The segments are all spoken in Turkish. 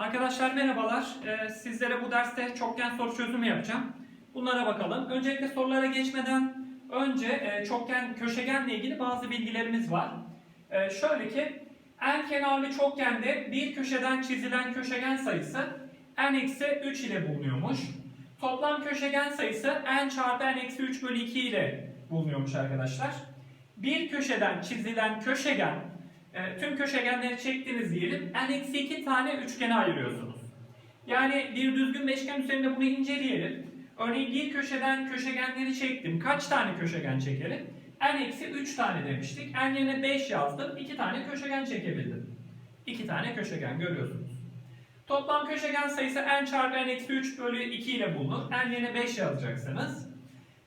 Arkadaşlar merhabalar. Ee, sizlere bu derste çokgen soru çözümü yapacağım. Bunlara bakalım. Öncelikle sorulara geçmeden önce e, çokgen köşegenle ilgili bazı bilgilerimiz var. Ee, şöyle ki en kenarlı çokgende bir köşeden çizilen köşegen sayısı n-3 ile bulunuyormuş. Toplam köşegen sayısı n çarpı n-3 bölü 2 ile bulunuyormuş arkadaşlar. Bir köşeden çizilen köşegen e, tüm köşegenleri çektiğiniz diyelim. n-2 tane üçgene ayırıyorsunuz. Yani bir düzgün beşgen üzerinde bunu inceleyelim. Örneğin bir köşeden köşegenleri çektim. Kaç tane köşegen çekelim? n-3 tane demiştik. n yerine 5 yazdım. 2 tane köşegen çekebildim. 2 tane köşegen görüyorsunuz. Toplam köşegen sayısı n çarpı n-3 bölü 2 ile bulunur. n yerine 5 yazacaksınız.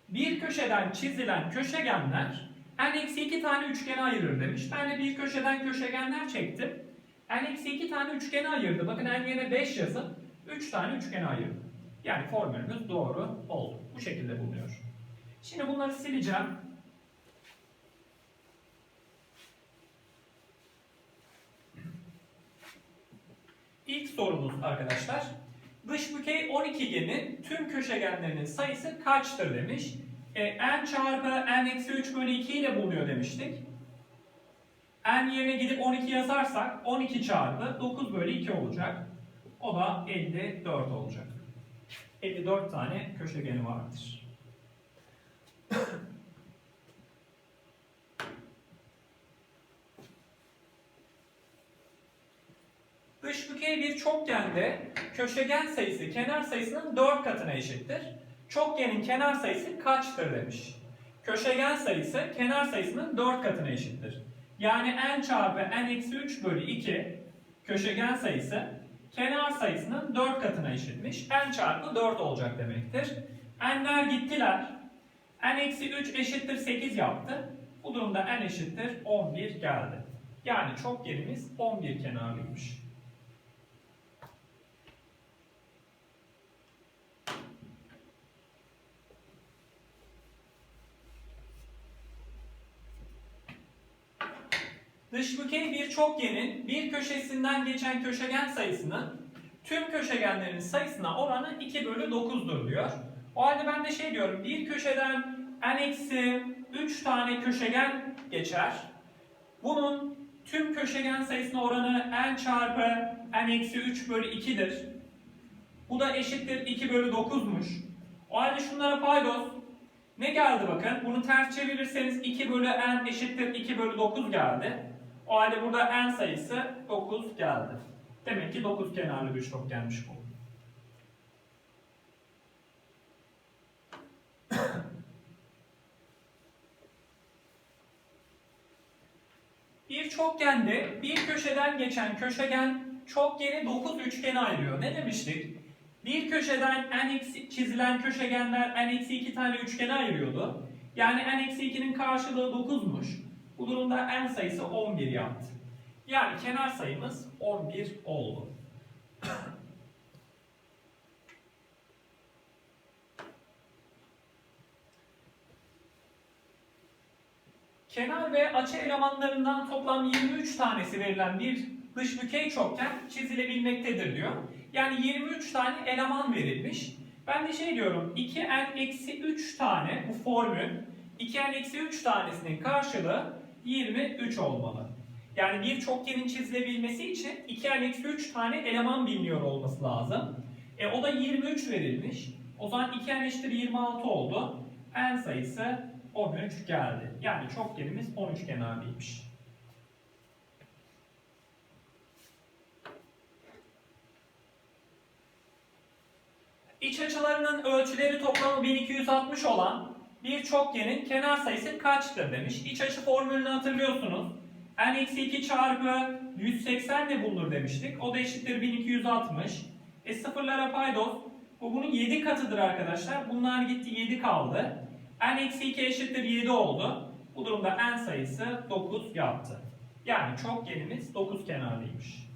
Bir köşeden çizilen köşegenler n-2 tane üçgene ayırır demiş. Ben de bir köşeden köşegenler çektim. n-2 tane üçgene ayırdı. Bakın n yerine 5 yazın. 3 tane üçgene ayırdı. Yani formülümüz doğru oldu. Bu şekilde bulunuyor. Şimdi bunları sileceğim. İlk sorumuz arkadaşlar. Dış bükey 12'genin tüm köşegenlerinin sayısı kaçtır demiş. E, n çarpı n-3 bölü 2 ile bulunuyor demiştik. n yerine gidip 12 yazarsak 12 çarpı 9 bölü 2 olacak. O da 54 olacak. 54 tane köşegeni vardır. Dış bükey bir çokgende köşegen sayısı kenar sayısının 4 katına eşittir. Çokgenin kenar sayısı kaçtır demiş. Köşegen sayısı kenar sayısının 4 katına eşittir. Yani n çarpı n-3 bölü 2 köşegen sayısı kenar sayısının 4 katına eşitmiş. n çarpı 4 olacak demektir. n'ler gittiler. n-3 eşittir 8 yaptı. Bu durumda n eşittir 11 geldi. Yani çokgenimiz 11 kenarlıymış. Dış bükey bir çokgenin bir köşesinden geçen köşegen sayısının tüm köşegenlerin sayısına oranı 2 bölü 9'dur diyor. O halde ben de şey diyorum bir köşeden n-3 tane köşegen geçer. Bunun tüm köşegen sayısına oranı n çarpı n-3 bölü 2'dir. Bu da eşittir 2 bölü 9'muş. O halde şunlara paydos. Ne geldi bakın? Bunu ters çevirirseniz 2 bölü n eşittir 2 bölü 9 geldi. O halde burada n sayısı 9 geldi. Demek ki 9 kenarlı bir çokgenmiş bu. bir çokgende bir köşeden geçen köşegen çokgeni 9 üçgene ayırıyor. Ne demiştik? Bir köşeden n çizilen köşegenler n-2 tane üçgene ayırıyordu. Yani n-2'nin karşılığı 9'muş. Bu durumda n sayısı 11 yaptı. Yani kenar sayımız 11 oldu. Kenar ve açı elemanlarından toplam 23 tanesi verilen bir dış bükey çokgen çizilebilmektedir diyor. Yani 23 tane eleman verilmiş. Ben de şey diyorum 2n-3 tane bu formül 2n-3 tanesinin karşılığı 23 olmalı. Yani bir çokgenin çizilebilmesi için 2n-3 tane eleman biliniyor olması lazım. E, o da 23 verilmiş. O zaman 2n eşittir 26 oldu. n sayısı 13 geldi. Yani çokgenimiz 13 kenarlıymış. İç açılarının ölçüleri toplamı 1260 olan bir çokgenin kenar sayısı kaçtır demiş. İç açı formülünü hatırlıyorsunuz. n-2 çarpı 180 ne bulunur demiştik. O da eşittir 1260. E sıfırlara paydos. Bu bunun 7 katıdır arkadaşlar. Bunlar gitti 7 kaldı. n-2 eşittir 7 oldu. Bu durumda n sayısı 9 yaptı. Yani çokgenimiz 9 kenarlıymış.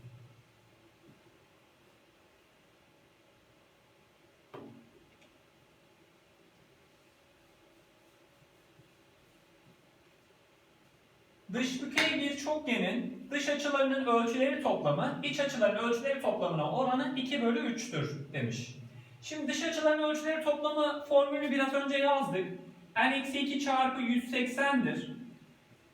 Dış bükey bir çokgenin dış açılarının ölçüleri toplamı iç açıların ölçüleri toplamına oranı 2 bölü 3'tür demiş. Şimdi dış açıların ölçüleri toplamı formülünü biraz önce yazdık. n-2 çarpı 180'dir.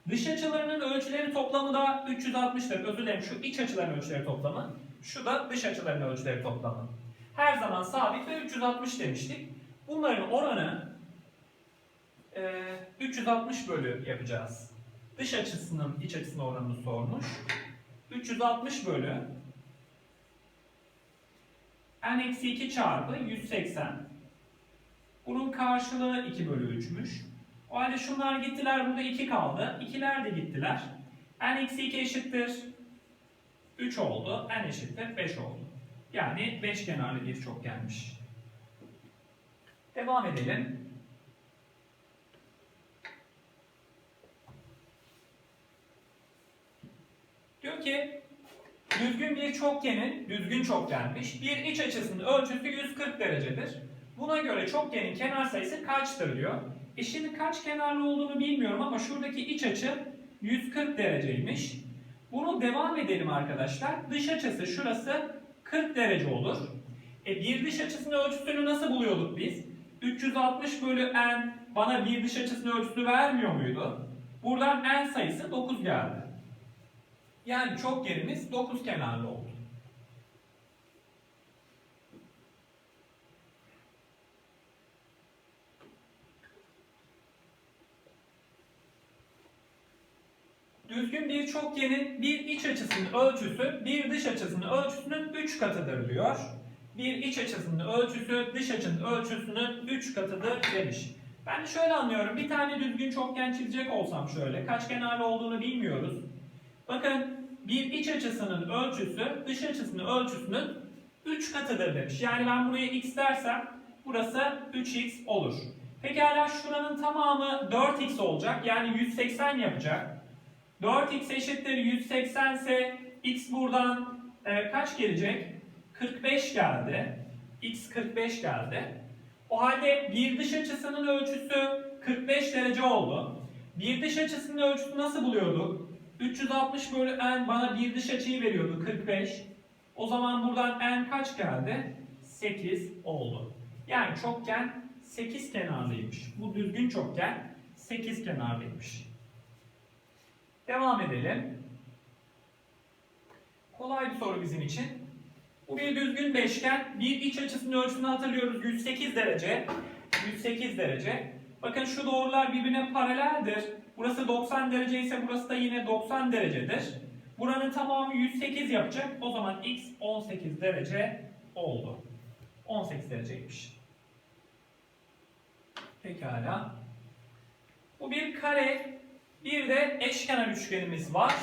Dış açılarının ölçüleri toplamı da 360'tır. Özür dilerim şu iç açıların ölçüleri toplamı. Şu da dış açıların ölçüleri toplamı. Her zaman sabit ve 360 demiştik. Bunların oranı e, 360 bölü yapacağız. Dış açısının iç açısının oranını sormuş. 360 bölü n-2 çarpı 180. Bunun karşılığı 2 bölü 3'müş. O halde şunlar gittiler burada 2 kaldı. 2'ler de gittiler. n-2 eşittir 3 oldu. n eşittir 5 oldu. Yani 5 kenarlı bir çokgenmiş. Devam edelim. Diyor ki düzgün bir çokgenin, düzgün çokgenmiş, bir iç açısının ölçüsü 140 derecedir. Buna göre çokgenin kenar sayısı kaçtır diyor. E şimdi kaç kenarlı olduğunu bilmiyorum ama şuradaki iç açı 140 dereceymiş. Bunu devam edelim arkadaşlar. Dış açısı şurası 40 derece olur. E bir dış açısının ölçüsünü nasıl buluyorduk biz? 360 bölü n bana bir dış açısının ölçüsünü vermiyor muydu? Buradan n sayısı 9 geldi. Yani çokgenimiz 9 kenarlı oldu. Düzgün bir çokgenin bir iç açısının ölçüsü bir dış açısının ölçüsünün 3 katıdır diyor. Bir iç açısının ölçüsü dış açının ölçüsünün 3 katıdır demiş. Ben de şöyle anlıyorum. Bir tane düzgün çokgen çizecek olsam şöyle. Kaç kenarlı olduğunu bilmiyoruz. Bakın bir iç açısının ölçüsü dış açısının ölçüsünün 3 katıdır demiş. Yani ben buraya x dersem burası 3x olur. Pekala şuranın tamamı 4x olacak. Yani 180 yapacak. 4x eşittir 180 ise x buradan e, kaç gelecek? 45 geldi. x 45 geldi. O halde bir dış açısının ölçüsü 45 derece oldu. Bir dış açısının ölçüsü nasıl buluyorduk? 360 bölü n bana bir dış açıyı veriyordu 45. O zaman buradan n kaç geldi? 8 oldu. Yani çokgen 8 kenarlıymış. Bu düzgün çokgen 8 kenarlıymış. Devam edelim. Kolay bir soru bizim için. Bu bir düzgün beşgen. Bir iç açısının ölçüsünü hatırlıyoruz. 108 derece. 108 derece. Bakın şu doğrular birbirine paraleldir. Burası 90 derece ise burası da yine 90 derecedir. Buranın tamamı 108 yapacak. O zaman x 18 derece oldu. 18 dereceymiş. Pekala. Bu bir kare. Bir de eşkenar üçgenimiz var.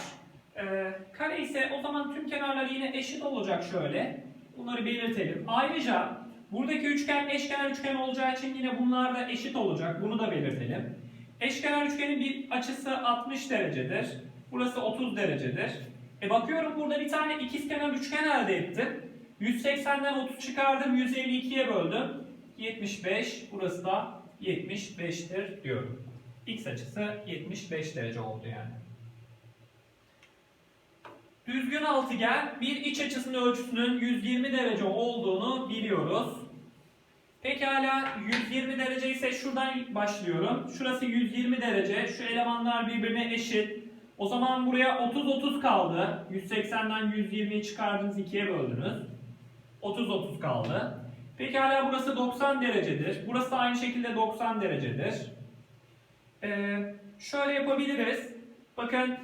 Ee, kare ise o zaman tüm kenarları yine eşit olacak şöyle. Bunları belirtelim. Ayrıca buradaki üçgen eşkenar üçgen olacağı için yine bunlar da eşit olacak. Bunu da belirtelim. Eşkenar üçgenin bir açısı 60 derecedir. Burası 30 derecedir. E bakıyorum burada bir tane ikizkenar üçgen elde ettim. 180'den 30 çıkardım, 152'ye böldüm. 75, burası da 75'tir diyorum. X açısı 75 derece oldu yani. Düzgün altıgen bir iç açısının ölçüsünün 120 derece olduğunu biliyoruz. Pekala 120 derece ise şuradan başlıyorum. Şurası 120 derece. Şu elemanlar birbirine eşit. O zaman buraya 30-30 kaldı. 180'den 120'yi çıkardınız 2'ye böldünüz. 30-30 kaldı. Pekala burası 90 derecedir. Burası da aynı şekilde 90 derecedir. Ee, şöyle yapabiliriz. Bakın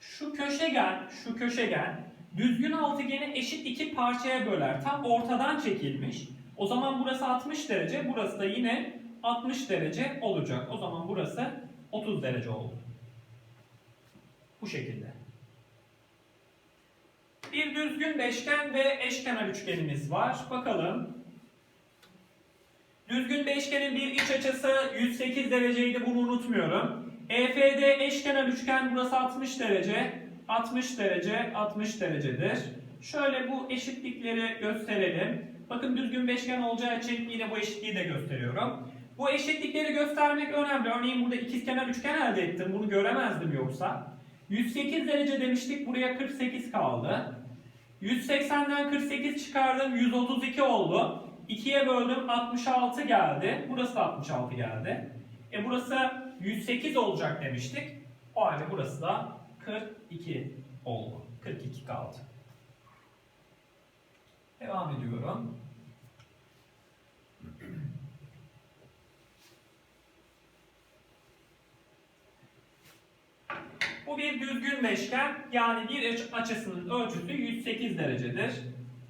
şu köşegen, şu köşegen düzgün altıgeni eşit iki parçaya böler. Tam ortadan çekilmiş. O zaman burası 60 derece, burası da yine 60 derece olacak. O zaman burası 30 derece oldu. Bu şekilde. Bir düzgün beşgen ve eşkenar üçgenimiz var. Bakalım. Düzgün beşgenin bir iç açısı 108 dereceydi bunu unutmuyorum. EFD eşkenar üçgen burası 60 derece. 60 derece 60 derecedir. Şöyle bu eşitlikleri gösterelim. Bakın düzgün beşgen olacağı için yine bu eşitliği de gösteriyorum. Bu eşitlikleri göstermek önemli. Örneğin burada ikizkenar üçgen elde ettim. Bunu göremezdim yoksa. 108 derece demiştik. Buraya 48 kaldı. 180'den 48 çıkardım. 132 oldu. 2'ye böldüm 66 geldi. Burası da 66 geldi. E burası 108 olacak demiştik. O halde burası da 42 oldu. 42 kaldı. Devam ediyorum. Bu bir düzgün beşgen yani bir aç- açısının ölçüsü 108 derecedir.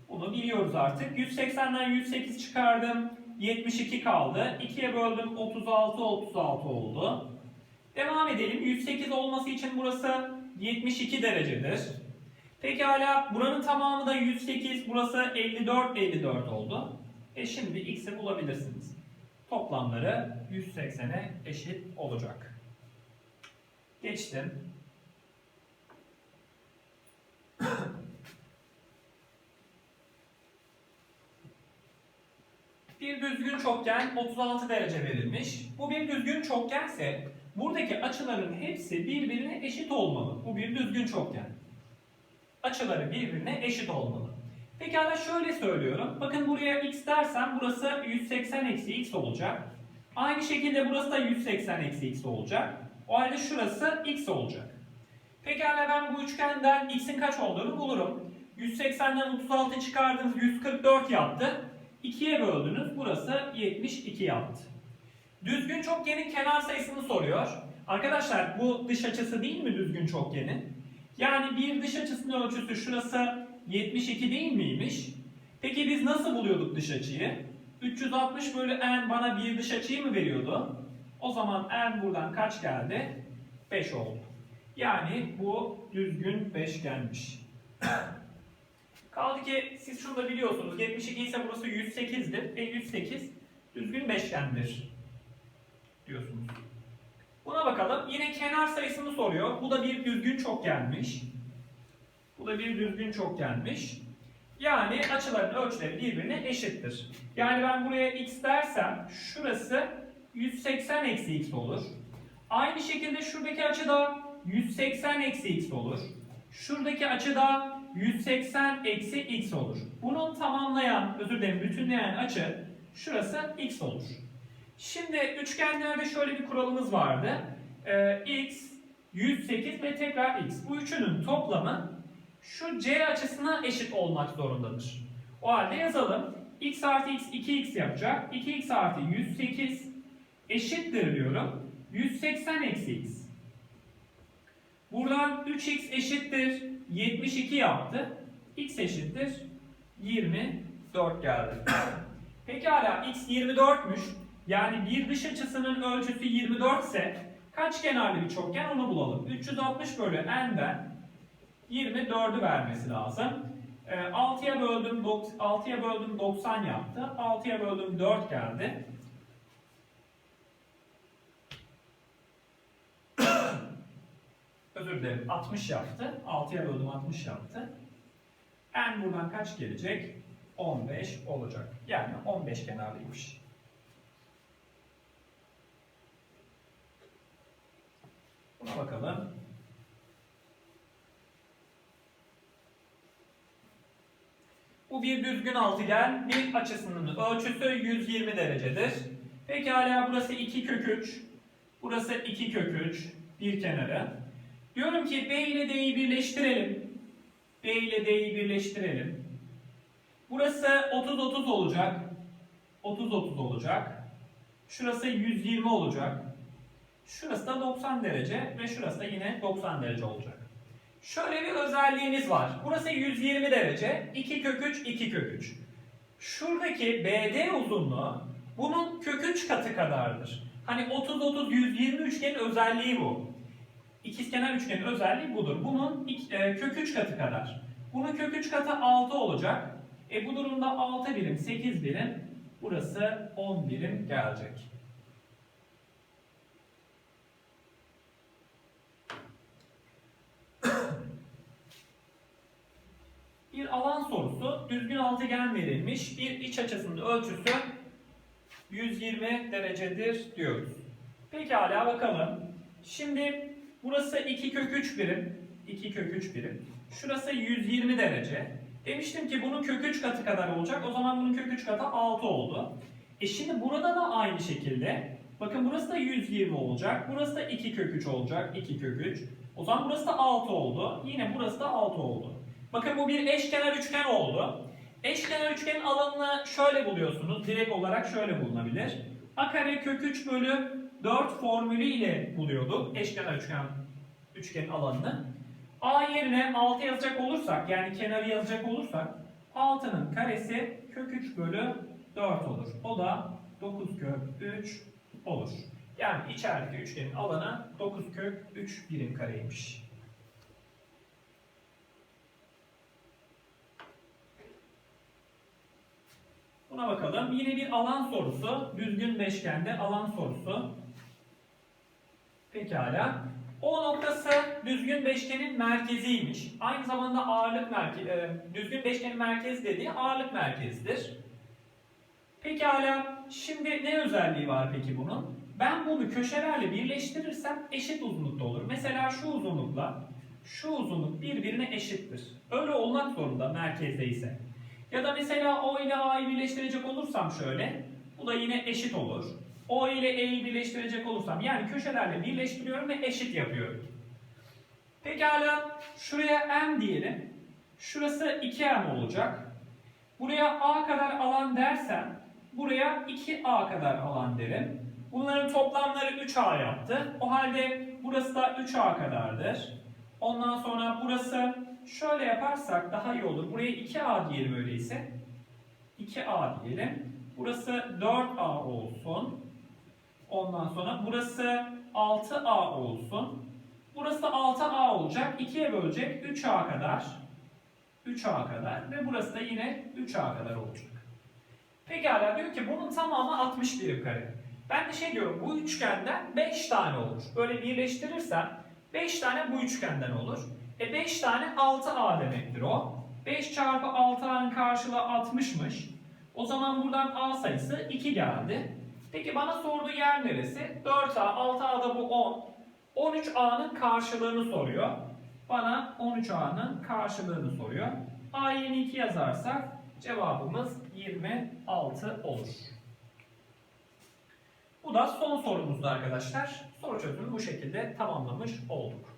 Bunu biliyoruz artık. 180'den 108 çıkardım. 72 kaldı. 2'ye böldüm 36 36 oldu. Devam edelim. 108 olması için burası 72 derecedir. Pekala buranın tamamı da 108. Burası 54 54 oldu. E şimdi x'i bulabilirsiniz. Toplamları 180'e eşit olacak. Geçtim. Bir düzgün çokgen 36 derece verilmiş. Bu bir düzgün çokgense buradaki açıların hepsi birbirine eşit olmalı. Bu bir düzgün çokgen. Açıları birbirine eşit olmalı. Pekala şöyle söylüyorum. Bakın buraya x dersem burası 180 eksi x olacak. Aynı şekilde burası da 180 eksi x olacak. O halde şurası x olacak. Pekala ben bu üçgenden x'in kaç olduğunu bulurum. 180'den 36 çıkardınız 144 yaptı. 2'ye böldünüz burası 72 yaptı. Düzgün çokgenin kenar sayısını soruyor. Arkadaşlar bu dış açısı değil mi düzgün çokgenin? Yani bir dış açısının ölçüsü şurası 72 değil miymiş? Peki biz nasıl buluyorduk dış açıyı? 360 bölü n bana bir dış açıyı mı veriyordu? O zaman n buradan kaç geldi? 5 oldu. Yani bu düzgün beşgenmiş. Kaldı ki siz şunu da biliyorsunuz. 72 ise burası 108'dir. E 108 düzgün beşgendir diyorsunuz. Buna bakalım. Yine kenar sayısını soruyor. Bu da bir düzgün çokgenmiş. Bu da bir düzgün çokgenmiş. Yani açıların ölçüleri birbirine eşittir. Yani ben buraya x dersem şurası 180 eksi x olur. Aynı şekilde şuradaki açı da 180 eksi x olur. Şuradaki açı da 180 eksi x olur. Bunun tamamlayan, özür dilerim bütünleyen açı şurası x olur. Şimdi üçgenlerde şöyle bir kuralımız vardı. Ee, x, 108 ve tekrar x. Bu üçünün toplamı şu c açısına eşit olmak zorundadır. O halde yazalım. x artı x 2x yapacak. 2x artı 108 eşittir diyorum. 180 eksi x. Buradan 3x eşittir 72 yaptı. x eşittir 24 geldi. Pekala x 24'müş. Yani bir dış açısının ölçüsü 24 ise kaç kenarlı bir çokgen onu bulalım. 360 bölü n'den 24'ü vermesi lazım. Ee, 6'ya böldüm 6'ya böldüm 90 yaptı. 6'ya böldüm 4 geldi. Özür dilerim 60 yaptı. 6'ya böldüm 60 yaptı. n buradan kaç gelecek? 15 olacak. Yani 15 kenarlıymış. Buna bakalım. Bu bir düzgün altıgen. Bir açısının ölçüsü 120 derecedir. Pekala burası 2 kök 3. Burası 2 kök 3. Bir kenarı. Diyorum ki B ile D'yi birleştirelim. B ile D'yi birleştirelim. Burası 30-30 olacak. 30-30 olacak. Şurası 120 olacak. Şurası da 90 derece ve şurası da yine 90 derece olacak. Şöyle bir özelliğimiz var. Burası 120 derece. 2 kök 3, 2 kök 3. Şuradaki BD uzunluğu bunun kök 3 katı kadardır. Hani 30-30-120 üçgenin özelliği bu. İkizkenar üçgenin özelliği budur. Bunun e, kök 3 katı kadar. Bunun kök 3 katı 6 olacak. E bu durumda 6 birim, 8 birim. Burası 10 birim gelecek. Bir alan sorusu. Düzgün altıgen verilmiş. Bir iç açısının ölçüsü 120 derecedir diyoruz. Pekala bakalım. Şimdi burası 2 kök 3 birim. 2 kök 3 birim. Şurası 120 derece. Demiştim ki bunun kök 3 katı kadar olacak. O zaman bunun kök 3 katı 6 oldu. E şimdi burada da aynı şekilde. Bakın burası da 120 olacak. Burası da 2 kök 3 olacak. 2 kök 3. O zaman burası da 6 oldu. Yine burası da 6 oldu. Bakın bu bir eşkenar üçgen oldu. Eşkenar üçgenin alanını şöyle buluyorsunuz. Direkt olarak şöyle bulunabilir. A kare kök 3 bölü 4 formülü ile buluyorduk eşkenar üçgen üçgenin alanını. A yerine 6 yazacak olursak yani kenarı yazacak olursak 6'nın karesi kök 3 bölü 4 olur. O da 9 kök 3 olur. Yani içerideki üçgenin alanı 9 kök 3 birim kareymiş. Buna bakalım. Yine bir alan sorusu. Düzgün beşgende alan sorusu. Pekala. O noktası düzgün beşgenin merkeziymiş. Aynı zamanda ağırlık merkezi, düzgün beşgenin merkezi dediği ağırlık merkezidir. Pekala. Şimdi ne özelliği var peki bunun? Ben bunu köşelerle birleştirirsem eşit uzunlukta olur. Mesela şu uzunlukla şu uzunluk birbirine eşittir. Öyle olmak zorunda merkezde ise. Ya da mesela O ile A'yı birleştirecek olursam şöyle. Bu da yine eşit olur. O ile E'yi birleştirecek olursam yani köşelerle birleştiriyorum ve eşit yapıyorum. Pekala şuraya M diyelim. Şurası 2M olacak. Buraya A kadar alan dersem buraya 2A kadar alan derim. Bunların toplamları 3A yaptı. O halde burası da 3A kadardır. Ondan sonra burası şöyle yaparsak daha iyi olur. Buraya 2A diyelim öyleyse. 2A diyelim. Burası 4A olsun. Ondan sonra burası 6A olsun. Burası da 6A olacak. 2'ye bölecek 3A kadar. 3A kadar ve burası da yine 3A kadar olacak. Pekala diyor ki bunun tamamı 60 birim kare. Ben de şey diyorum bu üçgenden 5 tane olur. Böyle birleştirirsem 5 tane bu üçgenden olur. E 5 tane 6A demektir o. 5 çarpı 6A'nın karşılığı 60'mış. O zaman buradan A sayısı 2 geldi. Peki bana sorduğu yer neresi? 4A, 6A'da bu 10. 13A'nın karşılığını soruyor. Bana 13A'nın karşılığını soruyor. A yerine 2 yazarsak cevabımız 26 olur. Bu da son sorumuzdu arkadaşlar. Soru çözümü bu şekilde tamamlamış olduk.